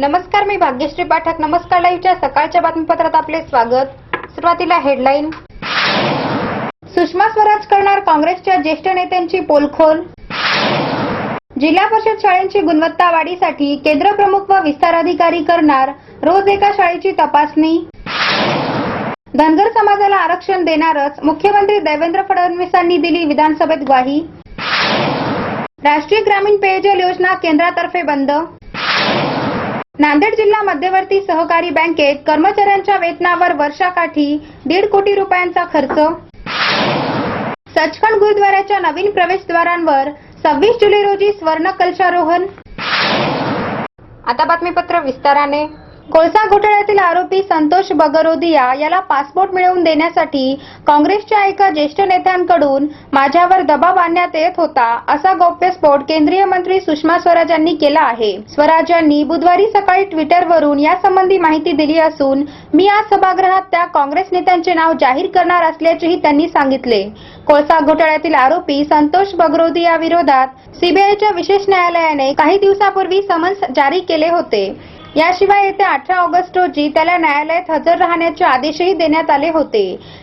नमस्कार मी भाग्यश्री पाठक. नमस्कार लाईव्हच्या सकाळच्या बातमीपत्रात आपले स्वागत. सुरुवातीला हेडलाईन. सुषमा स्वराज करणार काँग्रेसच्या ज्येष्ठ नेत्यांची पोलखोल. जिल्हा परिषद शाळेंची गुणवत्ता वाढीसाठी केंद्र प्रमुख व विस्तार अधिकारी करणार रोज एका शाळेची तपासणी. धनगर समाजाला आरक्षण देणारच मुख्यमंत्री देवेंद्र फडणवीसांनी दिली विधानसभेत ग्वाही. राष्ट्रीय ग्रामीण पेयजल योजना केंद्रातर्फे बंद. नांदेड जिल्हा मध्यवर्ती सहकारी बँकेत कर्मचाऱ्यांच्या वेतनावर वर्षाकाठी दीड कोटी रुपयांचा खर्च. सचखंड गुरुद्वाराच्या नवीन प्रवेशद्वारांवर सव्वीस जुलै रोजी स्वर्ण कलशारोहण आता बातमीपत्र विस्ताराने. कोळसा घोटाळ्यातील आरोपी संतोष बगरोदिया याला पासपोर्ट मिळवून देण्यासाठी काँग्रेसच्या एका ज्येष्ठ नेत्यांकडून माझ्यावर दबाव आणण्यात येत होता असा गौप्यस्फोट केंद्रीय मंत्री सुषमा स्वराज यांनी केला आहे. स्वराज यांनी बुधवारी सकाळी ट्विटरवरून यासंबंधी माहिती दिली असून मी आज सभागृहात त्या काँग्रेस नेत्यांचे नाव जाहीर करणार असल्याचेही त्यांनी सांगितले. कोळसा घोटाळ्यातील आरोपी संतोष बगरोदिया विरोधात सीबीआयच्या विशेष न्यायालयाने काही दिवसापूर्वी समन्स जारी केले होते. याशिवाय येत्या अठरा ऑगस्ट रोजी त्याला न्यायालयात हजर राहण्याचे आदेशही देण्यात आले होते.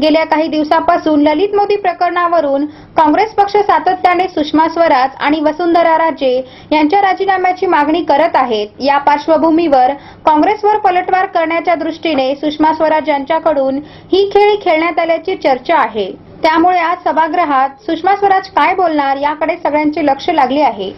गेल्या काही दिवसापासून ललित मोदी प्रकरणावरून काँग्रेस पक्ष सातत्याने सुषमा स्वराज आणि वसुंधरा राजे यांच्या राजीनाम्याची मागणी करत आहेत. या पार्श्वभूमीवर काँग्रेसवर पलटवार करण्याच्या दृष्टीने सुषमा स्वराज यांच्याकडून ही खेळी खेळण्यात आल्याची चर्चा आहे. त्यामुळे आज सभागृहात सुषमा स्वराज काय बोलणार याकडे सगळ्यांचे लक्ष लागले आहे.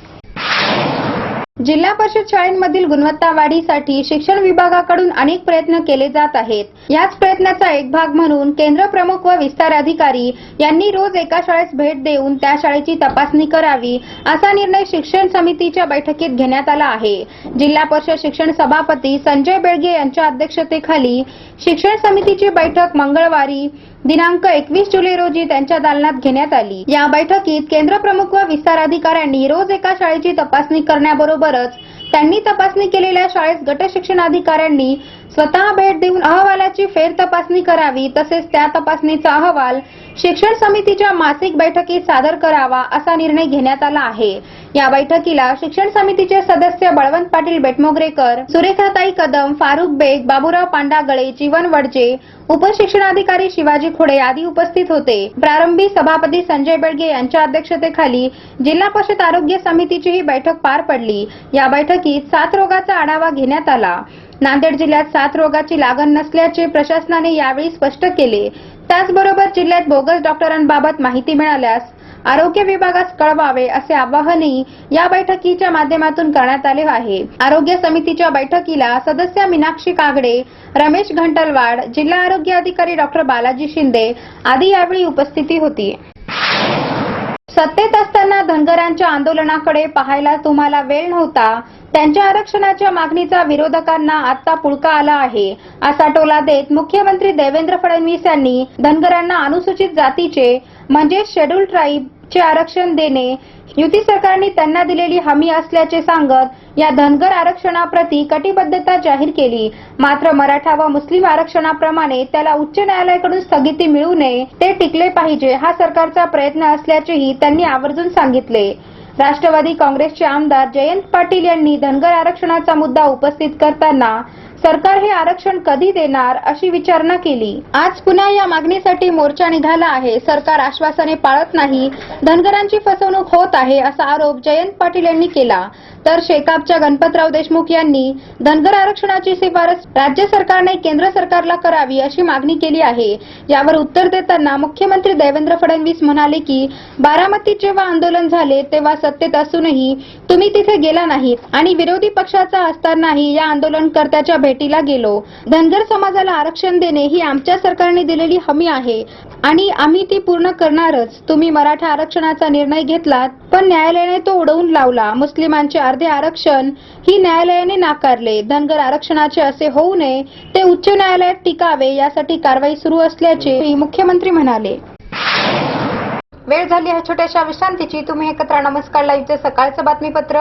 जिल्हा परिषद शाळेमधील गुणवत्ता वाढीसाठी शिक्षण विभागाकडून अनेक प्रयत्न केले जात आहेत. याच प्रयत्नाचा एक भाग म्हणून केंद्र प्रमुख व विस्तार अधिकारी यांनी रोज एका शाळेस भेट देऊन त्या शाळेची तपासणी करावी असा निर्णय शिक्षण समितीच्या बैठकीत घेण्यात आला आहे. जिल्हा परिषद शिक्षण सभापती संजय बेळगे यांच्या अध्यक्षतेखाली शिक्षण समितीची बैठक मंगळवारी दिनांक एकवीस जुलै रोजी त्यांच्या दालनात घेण्यात आली. या बैठकीत केंद्र प्रमुख व विस्तार अधिकाऱ्यांनी रोज एका शाळेची तपासणी करण्याबरोबरच त्यांनी तपासणी केलेल्या शाळेत गट शिक्षण अधिकाऱ्यांनी स्वतः भेट देऊन अहवालाची फेर तपासणी करावी तसेच त्या तपासणीचा अहवाल शिक्षण समितीच्या मासिक बैठकीत सादर करावा असा निर्णय घेण्यात आला आहे. या बैठकीला शिक्षण समितीचे सदस्य बळवंत पाटील बेटमोगरेकर सुरेखाताई कदम फारुख बेग बाबूराव पांडागळे जीवन वडजे उपशिक्षणाधिकारी शिवाजी खोडे आदी उपस्थित होते. प्रारंभी सभापती संजय बेळगे यांच्या अध्यक्षतेखाली जिल्हा परिषद आरोग्य समितीची ही बैठक पार पडली. या बैठकीत साथ रोगाचा आढावा घेण्यात आला. नांदेड जिल्ह्यात साथ रोगाची लागण नसल्याचे प्रशासनाने यावेळी स्पष्ट केले. त्याचबरोबर जिल्ह्यात बोगस डॉक्टरांबाबत माहिती मिळाल्यास आरोग्य विभागास कळवावे असे आवाहनही या बैठकीच्या माध्यमातून करण्यात आले आहे. आरोग्य समितीच्या बैठकीला सदस्य मीनाक्षी कागडे रमेश घंटलवाड जिल्हा आरोग्य अधिकारी डॉक्टर बालाजी शिंदे आदी यावेळी उपस्थिती होती. सत्तेत असताना धनगरांच्या आंदोलनाकडे पाहायला तुम्हाला वेळ नव्हता त्यांच्या आरक्षणाच्या मागणीचा विरोधकांना आता पुळका आला आहे. असा टोला देत मुख्यमंत्री देवेंद्र फडणवीस यांनी धनगरांना अनुसूचित जातीचे म्हणजे शेड्यूल ट्राईबचे आरक्षण देणे युती सरकारने त्यांना दिलेली हमी असल्याचे सांगत या धनगर आरक्षणाप्रती कटिबद्धता जाहीर केली. मात्र मराठा व मुस्लिम आरक्षणाप्रमाणे त्याला उच्च न्यायालयाकडून स्थगिती मिळू नये ते टिकले पाहिजे हा सरकारचा प्रयत्न असल्याचेही त्यांनी आवर्जून सांगितले. राष्ट्रवादी काँग्रेसचे आमदार जयंत पाटील यांनी धनगर आरक्षणाचा मुद्दा उपस्थित करताना सरकार हे आरक्षण कधी देणार अशी विचारणा केली. आज पुन्हा या मागणीसाठी मोर्चा निघाला आहे. सरकार आश्वासने पाळत नाही. धनगरांची फसवणूक होत आहे असा आरोप जयंत पाटील यांनी केला. तर शेकापच्या गणपतराव देशमुख यांनी धनगर आरक्षणाची शिफारस राज्य सरकारने केंद्र सरकारला करावी अशी मागणी केली आहे. यावर उत्तर देताना मुख्यमंत्री देवेंद्र फडणवीस म्हणाले की बारामतीत जेव्हा आंदोलन झाले तेव्हा सत्तेत असूनही तुम्ही तिथे गेला नाहीत आणि विरोधी पक्षाचा असतानाही या आंदोलनकर्त्याच्या भेटीला गेलो. धनगर समाजाला आरक्षण देणे ही आमच्या सरकारने दिलेली हमी आहे आणि आम्ही ती पूर्ण करणारच. तुम्ही मराठा आरक्षणाचा निर्णय घेतलात पण न्यायालयाने तो उडवून लावला. मुस्लिमांचे अर्धे आरक्षण ही न्यायालयाने नाकारले. धनगर आरक्षणाचे असे होऊ नये ते उच्च न्यायालयात टिकावे यासाठी कारवाई सुरू असल्याचे मुख्यमंत्री म्हणाले. वेळ झाली आहे छोट्याशा विश्रांतीची. तुम्ही एकत्र नमस्कार लाईव्हचे सकाळचं बातमीपत्र.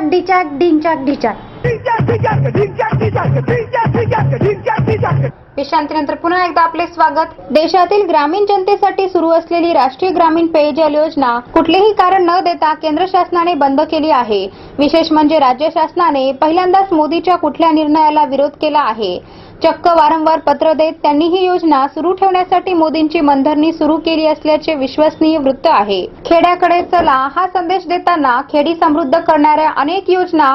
डिचाक डिंचाक डिचाक विश्रांतीनंतर पुन्हा एकदा आपले स्वागत. देशातील ग्रामीण जनतेसाठी सुरू असलेली राष्ट्रीय ग्रामीण पेयजल योजना कुठलेही कारण न देता केंद्र शासनाने बंद केली आहे. विशेष म्हणजे राज्य शासनाने पहिल्यांदाच मोदीच्या कुठल्या निर्णयाला विरोध केला आहे? चक्क वारंवार पत्र देत त्यांनी ही योजना सुरू ठेवण्यासाठी मोदींची मनधरणी सुरू केली असल्याचे विश्वसनीय वृत्त आहे. खेड्याकडे चला हा संदेश देताना खेडी समृद्ध करणाऱ्या अनेक योजना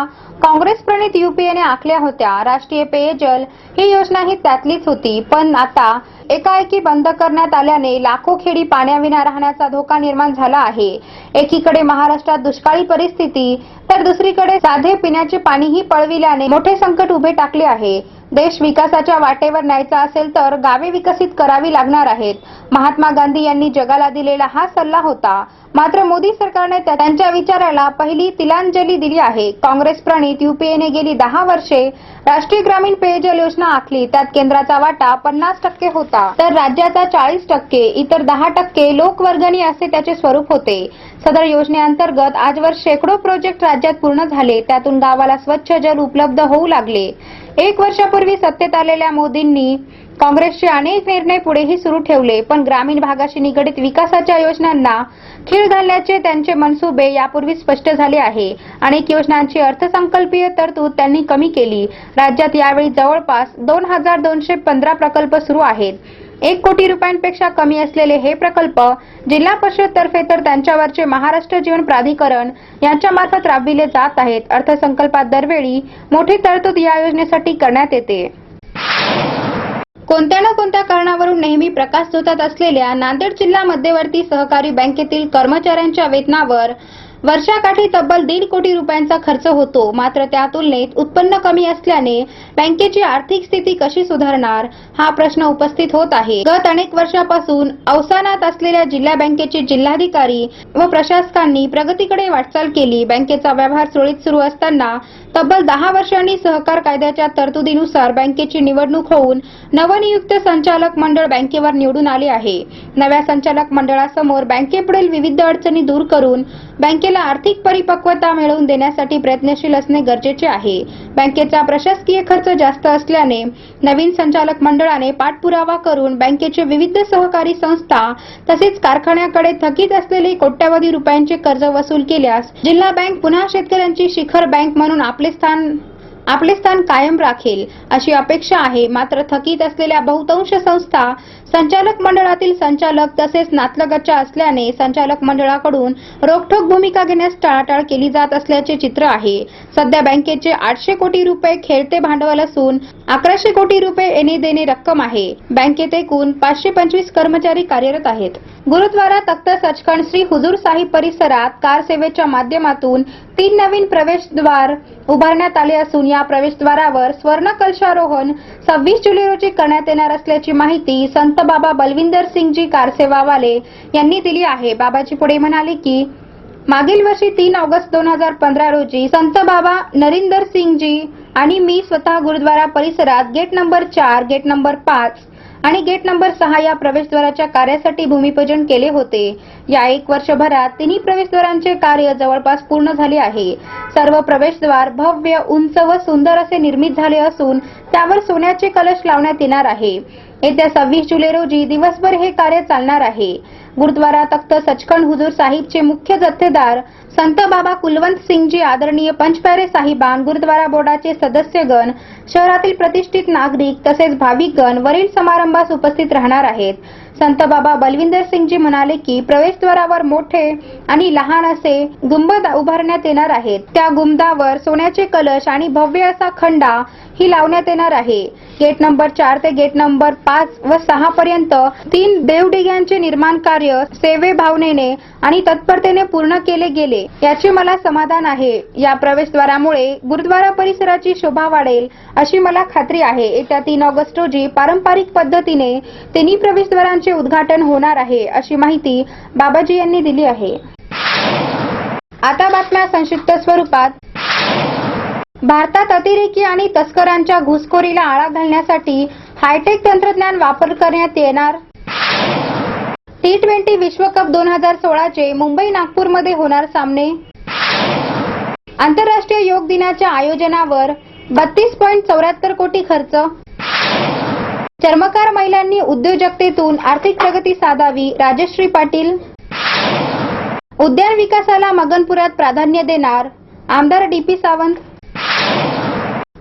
काँग्रेस प्रणित युपीएने आखल्या होत्या. राष्ट्रीय पेयजल ही योजना ही त्यातलीच होती. पण आता एकाएकी बंद करण्यात आल्याने लाखो खेडी पाण्याविना राहण्याचा धोका निर्माण झाला आहे. एकीकडे महाराष्ट्रात दुष्काळी परिस्थिती तर दुसरीकडे साधे पिण्याचे पाणीही पळविल्याने मोठे संकट उभे टाकले आहे. देश विकासाच्या वाटेवर न्यायचा असेल तर गावे विकसित करावी लागणार आहेत. महात्मा गांधी यांनी जगाला दिलेला हा सल्ला होता. मात्र मोदी सरकारने त्यांच्या विचाराला पहिली तिलांजली दिली आहे. काँग्रेस प्रणित युपीएने गेली दहा वर्षे. राष्ट्रीय ग्रामीण पेयजल योजना आखली. त्यात केंद्राचा वाटा पन्नास टक्के होता. तर राज्याचा चाळीस टक्के इतर दहा टक्के लोकवर्गणी असे त्याचे स्वरूप होते. सदर योजनेअंतर्गत आजवर शेकडो प्रोजेक्ट राज्यात पूर्ण झाले. त्यातून गावाला स्वच्छ जल उपलब्ध होऊ लागले. एक वर्षापूर्वी सत्तेत आलेल्या मोदींनी काँग्रेसचे अनेक निर्णय पुढेही सुरू ठेवले पण ग्रामीण भागाशी निगडित विकासाच्या योजनांना खीळ घालण्याचे त्यांचे मनसुबे यापूर्वी स्पष्ट झाले आहे. अनेक योजनांची अर्थसंकल्पीय तरतूद त्यांनी कमी केली. राज्यात यावेळी जवळपास दोन हजार दोनशे पंधरा प्रकल्प सुरू आहेत. एक कोटी रुपयांपेक्षा कमी असलेले हे प्रकल्प जिल्हा परिषद तर्फे तर त्यांच्यावरचे महाराष्ट्र जीवन प्राधिकरण यांच्या मार्फत राबविले जात आहेत. अर्थसंकल्पात दरवेळी मोठी तरतूद या योजनेसाठी करण्यात येते. कोणत्या ना कोणत्या कारणावरून नेहमी प्रकाश झोतात असलेल्या नांदेड जिल्हा मध्यवर्ती सहकारी बँकेतील कर्मचाऱ्यांच्या वेतनावर वर्षाकाठी तब्बल दीड कोटी रुपयांचा खर्च होतो. मात्र त्या तुलनेत उत्पन्न कमी असल्याने बँकेची आर्थिक स्थिती कशी सुधारणार हा प्रश्न उपस्थित होत आहे. गत अनेक वर्षापासून अवसानात असलेल्या जिल्हा बँकेचे जिल्हाधिकारी व प्रशासकांनी प्रगतीकडे वाटचाल केली. बँकेचा व्यवहार सुरळीत सुरू असताना तब्बल दहा वर्षांनी सहकार कायद्याच्या तरतुदीनुसार बँकेची निवडणूक होऊन नवनियुक्त संचालक मंडळ बँकेवर निवडून आले आहे. नव्या संचालक मंडळासमोर बँकेपुढील विविध अडचणी दूर करून बँके बँकेला आर्थिक परिपक्वता मिळवून देण्यासाठी प्रयत्नशील असणे गरजेचे आहे. बँकेचा प्रशासकीय खर्च जास्त असल्याने नवीन संचालक मंडळाने पाठपुरावा करून बँकेचे विविध सहकारी संस्था तसेच कारखान्याकडे थकीत असलेले कोट्यवधी रुपयांचे कर्ज वसूल केल्यास जिल्हा बँक पुन्हा शेतकऱ्यांची शिखर बँक म्हणून आपले स्थान आपले स्थान कायम राखेल अशी अपेक्षा आहे. मात्र थकीत असलेल्या बहुतांश संस्था संचालक मंडळातील संचालक तसेच नातलगतच्या असल्याने संचालक मंडळाकडून रोखठोक भूमिका घेण्यास टाळाटाळ केली जात असल्याचे चित्र आहे. सध्या बँकेचे आठशे कोटी रुपये खेळते भांडवल असून अकराशे कोटी रुपये येणे देणे रक्कम आहे. बँकेत एकूण पाचशे पंचवीस कर्मचारी कार्यरत आहेत. गुरुद्वारा तख्त सचखंड श्री हुजूर साहिब परिसरात कार सेवेच्या माध्यमातून तीन नवीन प्रवेशद्वार उभारण्यात आले असून या प्रवेशद्वारावर स्वर्ण कलशारोहण सव्वीस जुलै रोजी करण्यात येणार असल्याची माहिती संत बाबा बलविंदर सिंगजी कारसेवावाले यांनी दिली आहे. बाबाजी पुढे म्हणाले की मागील वर्षी तीन ऑगस्ट दोन हजार पंधरा रोजी संत बाबा नरिंदर सिंगजी आणि मी स्वतः गुरुद्वारा परिसरात गेट नंबर चार गेट नंबर पाच आणि गेट नंबर सहा या प्रवेशद्वाराच्या कार्यासाठी भूमिपूजन केले होते. या एक वर्षभरात तिन्ही प्रवेशद्वारांचे कार्य जवळपास पूर्ण झाले आहे. सर्व प्रवेशद्वार भव्य उंच व सुंदर असे निर्मित झाले असून त्यावर सोन्याचे कलश लावण्यात येणार आहे. येत्या सव्वीस जुलै रोजी दिवसभर हे कार्य चालणार आहे. गुरुद्वारा तख्त सचखंड हुजूर साहिबचे मुख्य जथ्थेदार संत बाबा कुलवंत सिंगजी आदरणीय पंचपैरे साहिबान गुरुद्वारा बोर्डाचे सदस्यगण शहरातील प्रतिष्ठित नागरिक तसेच भाविकगण वरील समारंभास उपस्थित राहणार आहेत. संत बाबा बलविंदर सिंगजी म्हणाले की प्रवेशद्वारावर मोठे आणि लहान असे गुंबद उभारण्यात येणार आहेत. त्या गुंबदावर सोन्याचे कलश आणि भव्य असा खंडा ही लावण्यात येणार आहे. गेट नंबर चार ते गेट नंबर पाच व सहा पर्यंत तीन देवडिग्यांचे निर्माण कार्य सेवे भावनेने आणि तत्परतेने पूर्ण केले गेले. याचे मला समाधान आहे. या प्रवेशद्वारामुळे गुरुद्वारा परिसराची शोभा वाढेल अशी मला खात्री आहे. येत्या तीन ऑगस्ट रोजी पारंपरिक पद्धतीने तिन्ही प्रवेशद्वारांचे उद्घाटन होणार आहे अशी माहिती बाबाजी यांनी दिली आहे. आता बातम्या संक्षिप्त स्वरूपात. भारतात अतिरेकी आणि तस्करांच्या घुसखोरीला आळा घालण्यासाठी हायटेक तंत्रज्ञान वापर करण्यात येणार? टी ट्वेंटी विश्वकप दोन हजार सोळाचे मुंबई नागपूरमध्ये होणार सामने? आंतरराष्ट्रीय योग दिनाच्या आयोजनावर बत्तीस पॉईंट चौऱ्याहत्तर कोटी खर्च? चर्मकार महिलांनी उद्योजकतेतून आर्थिक प्रगती साधावी राजश्री पाटील. उद्यान विकासाला मगनपुरात प्राधान्य देणार आमदार डी पी सावंत.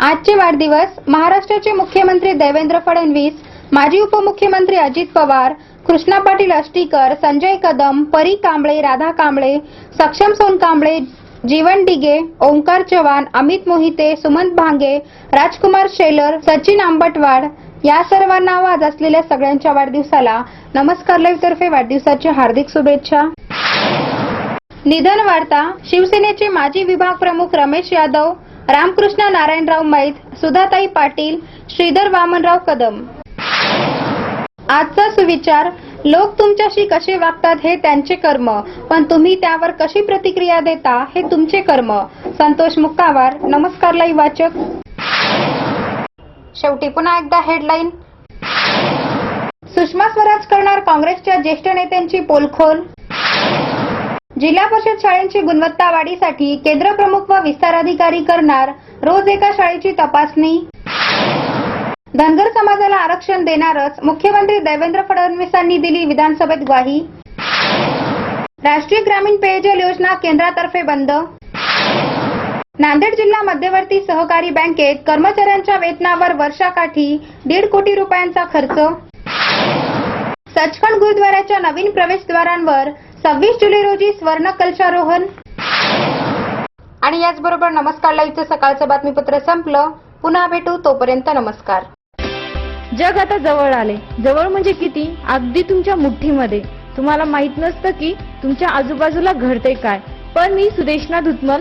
आजचे वाढदिवस महाराष्ट्राचे मुख्यमंत्री देवेंद्र फडणवीस माजी उपमुख्यमंत्री अजित पवार कृष्णा पाटील अष्टीकर संजय कदम परी कांबळे राधा कांबळे सक्षम सोनकांबळे जीवन डिगे ओंकार चव्हाण अमित मोहिते सुमंत भांगे राजकुमार शेलर सचिन आंबटवाड या सर्वांना आवाज असलेल्या सगळ्यांच्या वाढदिवसाला नमस्कार लाईव्ह तर्फे वाढदिवसाची हार्दिक शुभेच्छा. निधन वार्ता शिवसेनेचे माजी विभाग प्रमुख रमेश यादव रामकृष्ण नारायणराव मैत सुधाताई पाटील श्रीधर वामनराव कदम. आजचा सुविचार लोक तुमच्याशी कसे वागतात हे त्यांचे कर्म पण तुम्ही त्यावर कशी प्रतिक्रिया देता हे तुमचे कर्म. संतोष मुक्कावार नमस्कार लाईव्ह वाचक. शेवटी पुन्हा एकदा हेडलाईन सुषमा स्वराज करणार काँग्रेसच्या ज्येष्ठ नेत्यांची पोलखोल. जिल्हा परिषद शाळेंची गुणवत्ता वाढीसाठी केंद्र प्रमुख व विस्ताराधिकारी करणार रोज एका शाळेची तपासणी. धनगर समाजाला आरक्षण देणारच मुख्यमंत्री देवेंद्र फडणवीसांनी दिली विधानसभेत ग्वाही. राष्ट्रीय ग्रामीण पेयजल योजना केंद्रातर्फे बंद. नांदेड जिल्हा मध्यवर्ती सहकारी बँकेत कर्मचाऱ्यांच्या वेतनावर वर्षाकाठी दीड कोटी रुपयांचा खर्च. सचखंड गुरुद्वाराच्या नवीन प्रवेशद्वारांवर सव्वीस जुलै रोजी स्वर्ण कलशारोहण. आणि याचबरोबर नमस्कार लाईव्हचं सकाळचं बातमीपत्र संपलं. पुन्हा भेटू. तोपर्यंत नमस्कार. जग आता जवळ आले. जवळ म्हणजे किती? अगदी तुमच्या मुठ्ठीमध्ये तुम्हाला माहीत नसतं की तुमच्या आजूबाजूला घडते काय. पण मी सुदेशना धुतमल